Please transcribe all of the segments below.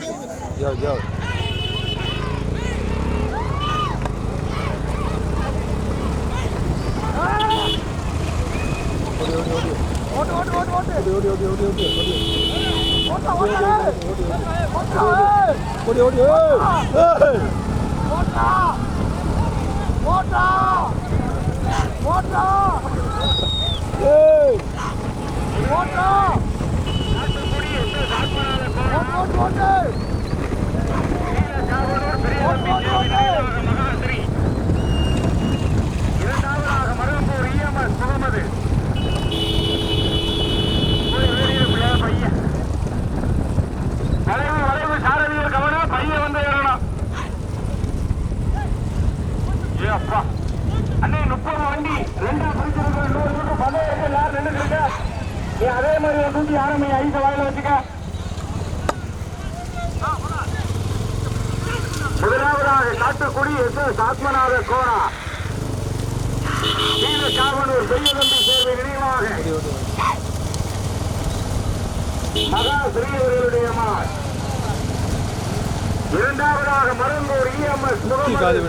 vô vô điều điều điều điều điều điều điều điều điều điều điều இரண்டாவதாக மருகம்பூர் EMS Mohammed இரண்டாவதாக ஒரு EMS Mohammed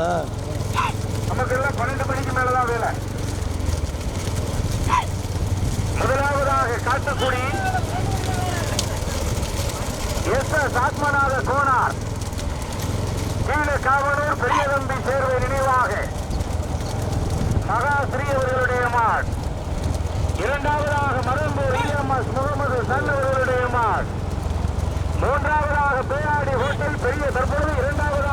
தானே நமக்கு எல்லாம் பன்னெண்டு மணிக்கு மேலதான் வேலை. முதலாவதாக காட்டக்குடி. S S Athmanatha Konar. கீழே காவலூர் பெரியதம்பி சேர்வை நினைவாக. மகாஸ்ரீ அவர்களுடைய மாட் இரண்டாவதாக மருந்தூர் இஎம்எஸ் முகமது சன் அவர்களுடைய மாட் மூன்றாவதாக பேராடி ஹோட்டல் பெரிய தற்பொழுது இரண்டாவது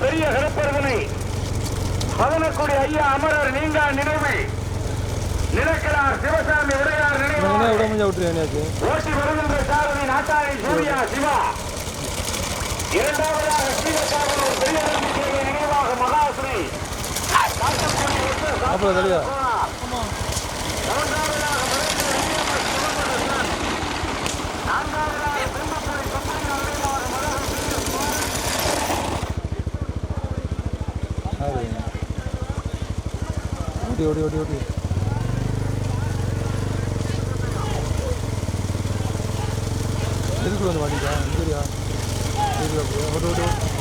பெரிய சிறப்பருமனை மதனக்குடி ஐயா அமரர் நீங்கா நினைவு. நிலக்கலார் சிவசாமி உடையார் நினைவு ஓட்டி வருகின்ற சாரதி நாட்டாளி சூர்யா சிவா. இரண்டாவதாக சீவசாமி பெரிய நினைவாக மகாஸ்ரீ ഓടി ഓടി ഓടി ഓടി எதுக்கு வந்து மாட்டீங்க ஓடி ஓடி.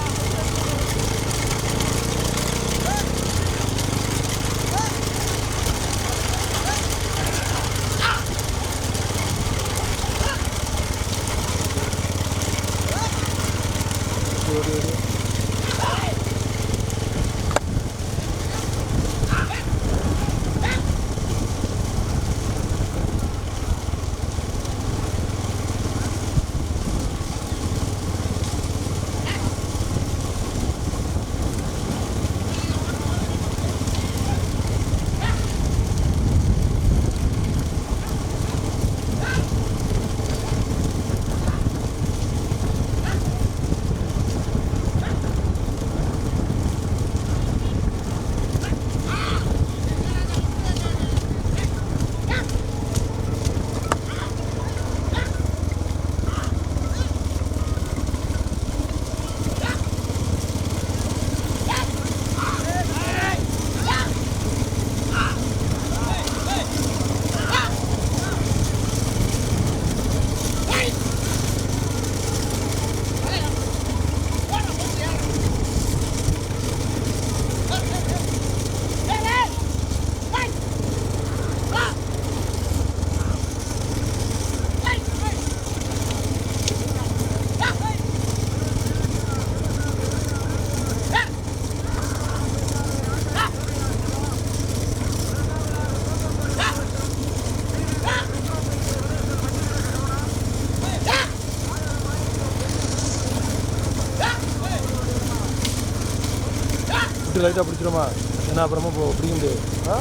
விட்டு லைட்டாக பிடிச்சிருமா? ஏன்னா அப்புறமா போ பிடிக்க முடியாது ஆ?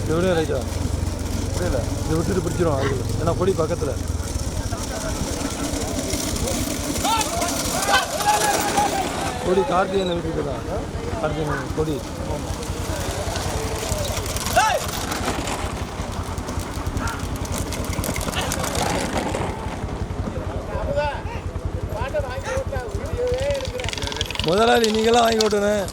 இதை விட லைட்டாக புரியல? இதை விட்டுட்டு பிடிச்சிரும் அது. ஏன்னா கொடி பக்கத்தில். கொடி கார்த்திகேயனை விட்டுட்டு தான் கார்த்திகேயன் கொடி. முதலாளி நீங்களாம் வாங்கி விட்டுனேன்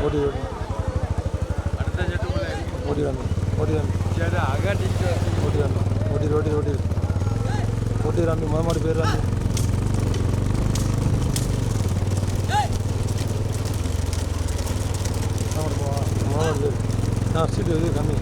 ஓடி ஓடி ஓடி வந்து ஓடி வந்து ஓடி வந்து ஓடி ஓடி ஓடி ஓடி முத மாடு பேர். ஆ சீட்டு இது கம்மி.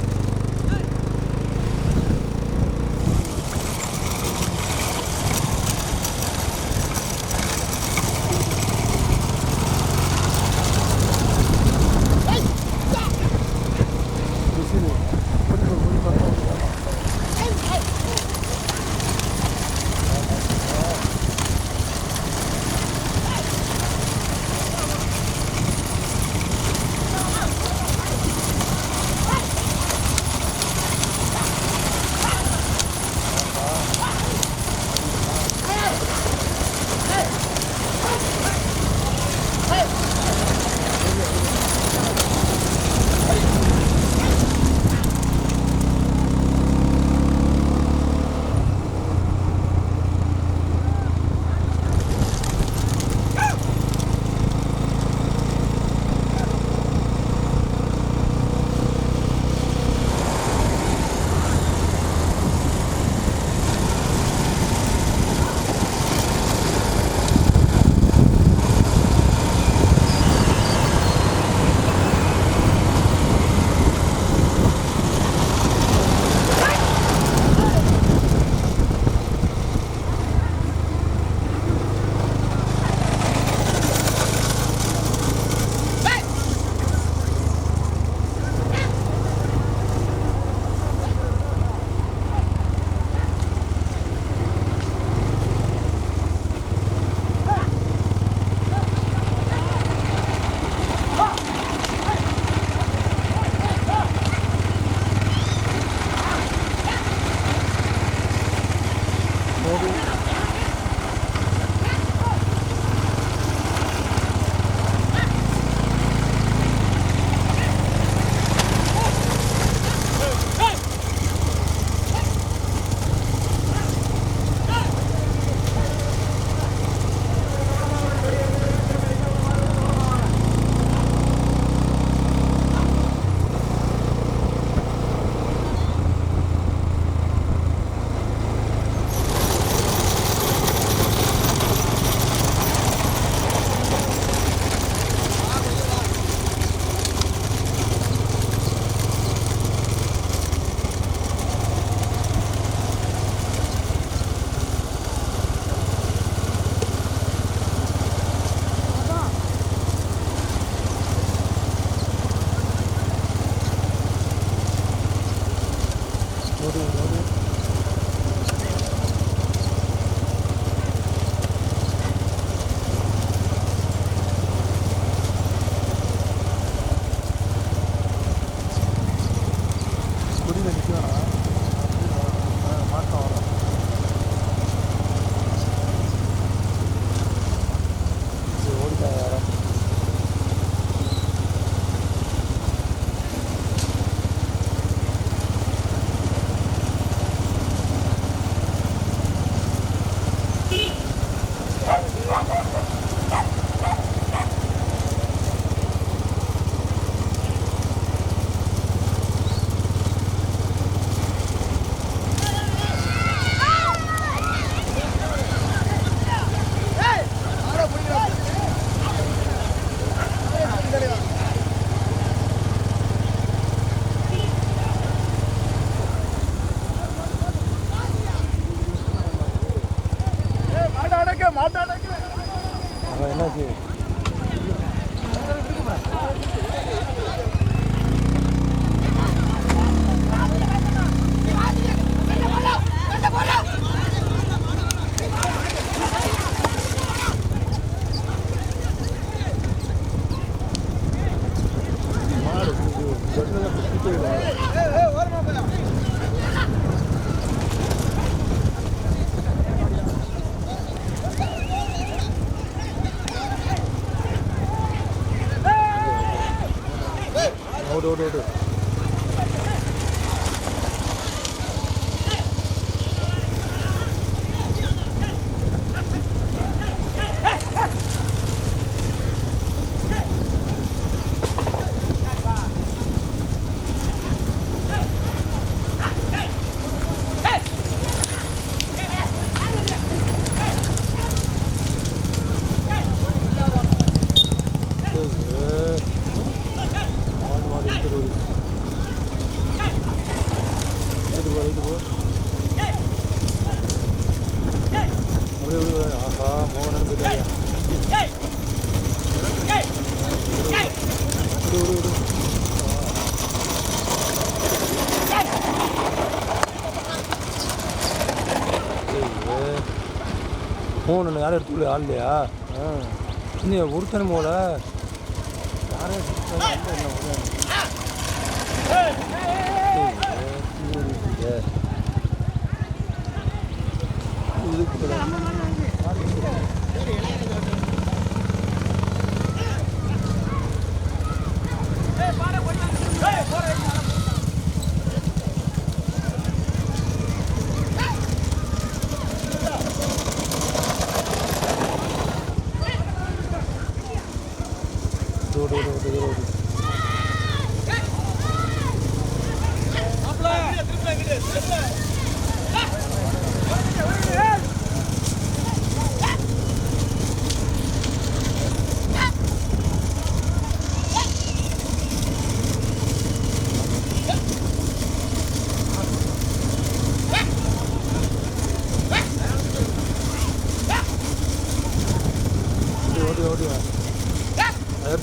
யாரும் எடுத்துக்கல ஆள் இல்லையா? இன்னும் ஒருத்தனை. போல யாரும்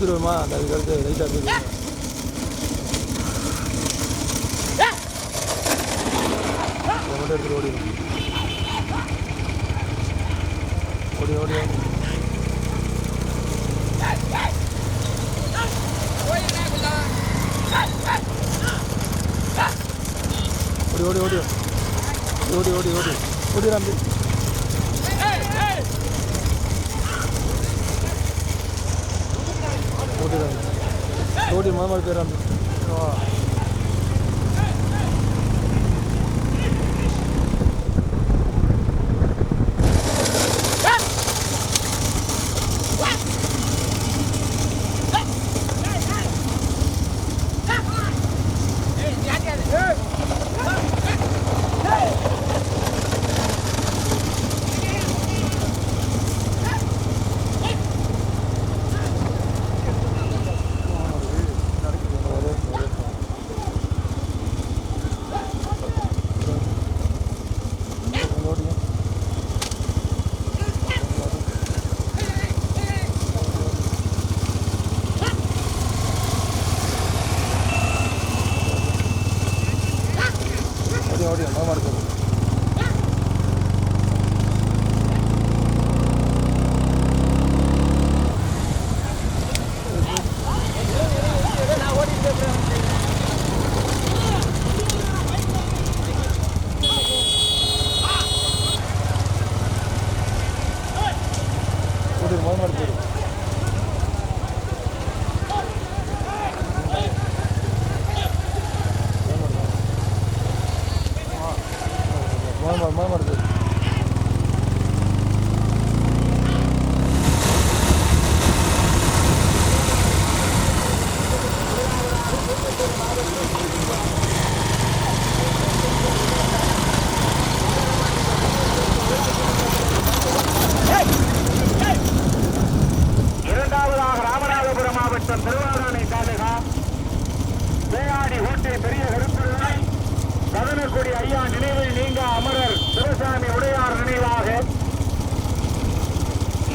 கொடுத்துருவோமா அந்த அதுக்கடுத்து லைட்டாக போயிடுவோம் மட்டும் எடுத்துகிட்டு ஓடிடும் ஓடி ஓடி ஓடி ஓடி ஓடி ஓடி ஓடி ஓடி ஓடி ஓடி ராம்பி ஓட்டிடுறாங்க ஓட்டி மாதிரி போயிடுறாங்க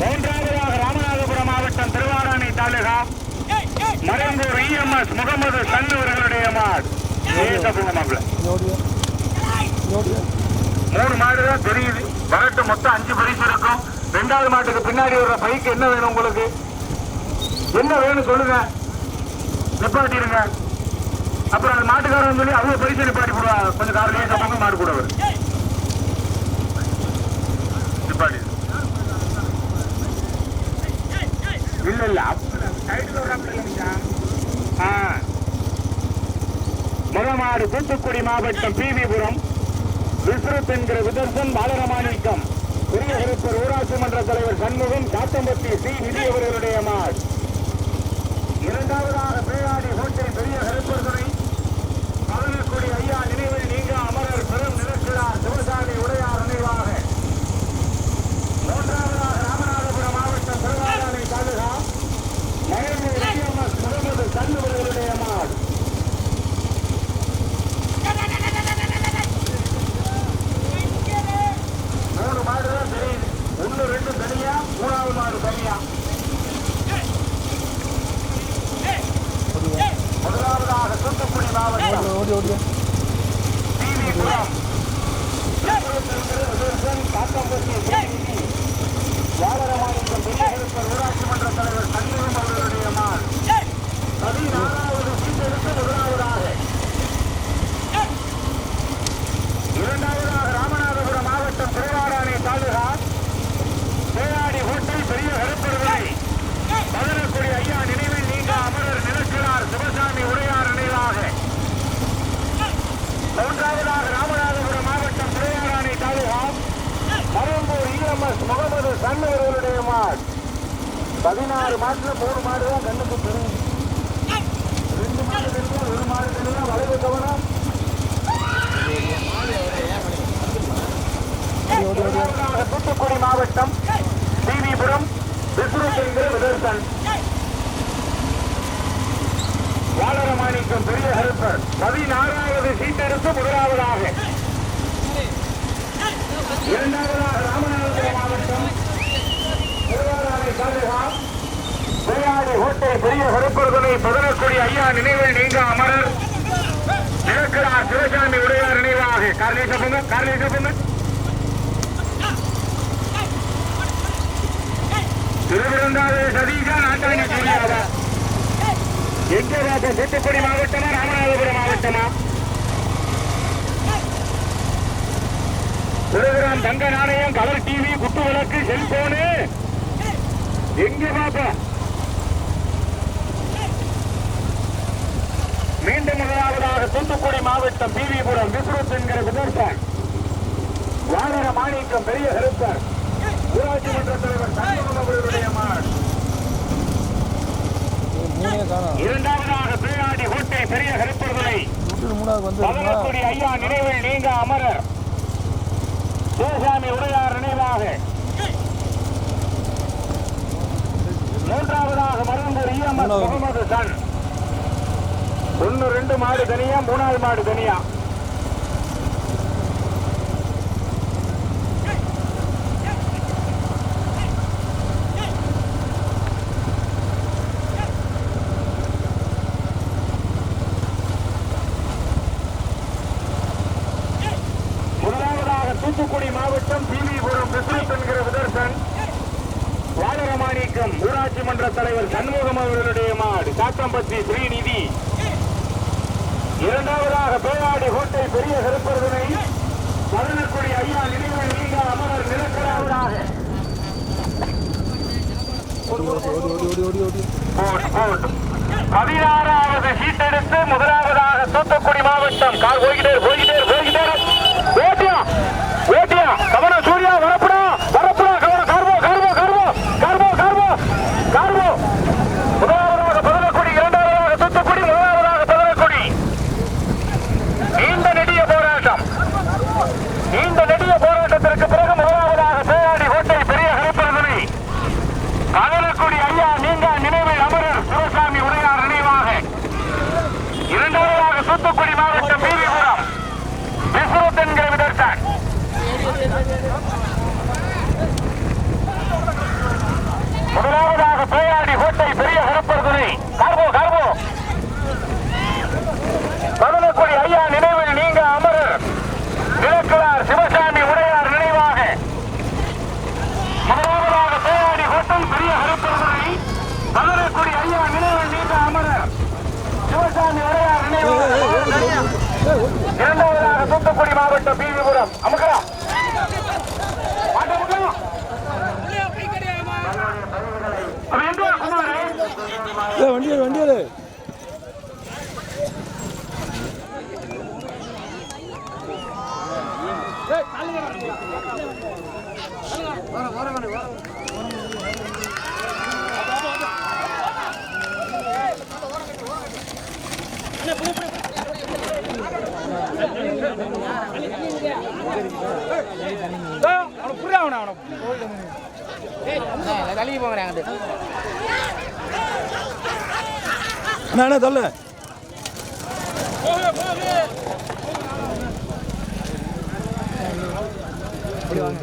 மூன்றாவதாக ராமநாதபுரம் மாவட்டம் திருவாராணி தாலுகா. மறைந்தூர் இஎம்எஸ் முகமது சந்து அவர்களுடைய மூணு மாடு தான் தெரியுது. வரட்டு மொத்தம் அஞ்சு பரிசு இருக்கும். ரெண்டாவது மாட்டுக்கு பின்னாடி வர்ற பைக் என்ன வேணும் உங்களுக்கு? என்ன வேணும் சொல்லுங்க. நிப்பாட்டிடுங்க. அப்புறம் அந்த மாட்டுக்காரன் சொல்லி அவங்க பரிசு நிப்பாட்டி போடுவாங்க கொஞ்சம் காரணம் மாடு கூட வரும் இல்ல இல்ல சைடுல வராம தூத்துக்குடி மாவட்டம் பிவிபுரம் விஸ்ருத் என்கிற விதர்சன் பாலரமாணிக்கம். பெரிய கருப்பர் ஊராட்சி மன்ற தலைவர் சண்முகம் காத்தம்பட்டி சி விதி அவர்களுடைய மாட். இரண்டாவதாக பேராடி ஹோட்டல் பெரிய கருப்பர் துறை பழனிக்குடி ஐயா நினைவில் நீங்க அமரர் பெரும் நிலக்கிறார் சிவசாமி உடையார் நினைவாக மூன்றாவதாக ராமநாதபுரம் மாவட்டம் திருவாரணை தாலுகா மகேந்திர விஜயம்மஸ் முகமது சண்முகர்களுடைய மாட் மூணு மாடு தான் தெரியுது ஒன்று ரெண்டு தனியா மூணாவது மாடு தனியா முதலாவதாக தூத்துக்குடி மாவட்டம் ஓடி ஓடியா டிவிபுரம் வாகனமாநிலம் பெரியகருப்பர் ஊராட்சி மன்ற தலைவர் சண்முகம் அவர்களுடைய மாள் பதினாறாவது சீட்டெடுத்து முதலாவதாக இரண்டாவதாக ராமநாதபுரம் மாவட்டம் திருவாராணி தாலுகா பேராடி ஹோட்டல் பெரிய கருப்பர்களை மதுரக்குடி ஐயா நினைவில் நீங்க அமரர் நிலக்கிறார் சிவசாமி உடையார் நினைவாக மூன்றாவதாக ராமநாதபுரம் மாவட்டம் திருவாராணி தாலுகா மரும்பூர் இஎம்எஸ் கண்ணவர்களுடைய மாடு. பதினாறு மாட்டுல மூணு மாடு தான் கண்ணுக்கு தெரியும். ரெண்டு மாடு தெரியும் ஒரு மாடு தெரியும். வளைவு கவனம். தூத்துக்குடி மாவட்டம் டிவிபுரம் விஸ்ருத் விதர்சன். விதர்சன் வாளரமாணிக்கம் பெரிய ஹெல்பர் பதினாறாவது சீட்டெடுத்து முதலாவதாக. இரண்டாவதாக ராமநாதபுரம் மாவட்டம் திருவாரூரை தாலுகா பெரிய பதினக்குடி ஐயா நினைவில் நீங்க அமரர். நிலக்கிறார் சிவசாமி உடையார் நினைவாக. கார்லேச பொங்க கார்லேச பொங்க திருவிருந்தாவே சதீஷா நாட்டாணி சூர்யாவா எங்க பார்ப்போம் தூத்துக்குடி மாவட்டமா ராமநாதபுரம் மாவட்டமா? தங்க நாணயம் கலர் டிவி குத்து விளக்கு செல்போனு. எங்க பாப்போம் மீண்டும் முதலாவதாக தூத்துக்குடி மாவட்டம் பிவிபுரம் விஸ்ருத் என்கிற விதர்சன் வாகன மாணிக்கம் பெரிய ஹெல்பர் ஊராட்சி மன்ற தலைவர் சண்முகம் அவர்களுடைய காணும் இரண்டாவதாக பேராடி கோட்டை பெரிய பதினக்குடி ஐயா நினைவில் நீங்க அமரர் சிவசாமி உடையார் நினைவாக மூன்றாவதாக மருந்தூர் இஎம்எஸ் முகமது சன் ஒன்னு ரெண்டு மாடு தனியா மூணாவது மாடு தனியா முதலாவதாக தூத்துக்குடி மாவட்டம் பிவிபுரம் விஸ்வத் என்கிற விதர்சன் வாழரமாணிக்கம் ஊராட்சி மன்ற தலைவர் சண்முகம் அவர்களுடைய மாடு சாத்தம்பட்டி ஸ்ரீநிதி இரண்டாவதாக பேராடி ஹோட்டல் பெரிய கருப்பர்தனை மதனக்குடி ஐயா நினைவு நீங்க அமரர் நிலக்கராவதாக ஓடி ஓடி ஓடி ஓடி. பதினாறாவது ஹீட் எடுத்து முதலாவதாக தூத்துக்குடி மாவட்டம் கார் போய்கிட்டே போய்கிட்டே இரு, போய்கிட்டே இரு. ஓட்டியா ஓட்டியா கவனம் சூர்யா வரப்புடா வரப்புடா கவனம் கார்போ கார்போ கார்போ கார்போ கார்போ கார்போ முதலாவதாக பதினக்குடி இரண்டாவதாக தூத்துக்குடி முதலாவதாக பதினக்குடி நீண்ட நெடிய போராட்டம் நீண்ட நெடிய போராட்டத்திற்கு பிறகு முதலாவதாக பேராடி கோட்டை பெரிய கருப்பரசனை கதலக்குடி ஐயா நீங்க நினைவில் அமரர் சிவசாமி உடையார் நினைவாக இரண்டாவதாக தூத்துக்குடி மாவட்டம் பீரிபுரம் விஸ்வத் என்கிற விதர்சன் முதலாவதாக பேயாடி கோட்டை பெரிய கருப்பர் துணை கார்போ கார்போ சிவசாமி உடையார் நினைவு இரண்டாவதாக தூத்துக்குடி மாவட்டம் பிவிபுரம் அமுக்கா மாட்ட முடியும் அவன் எங்க குமாரே ஏய் வண்டி ஏறு, வண்டி ஏறு. அண்ணா அண்ணா தள்ளு.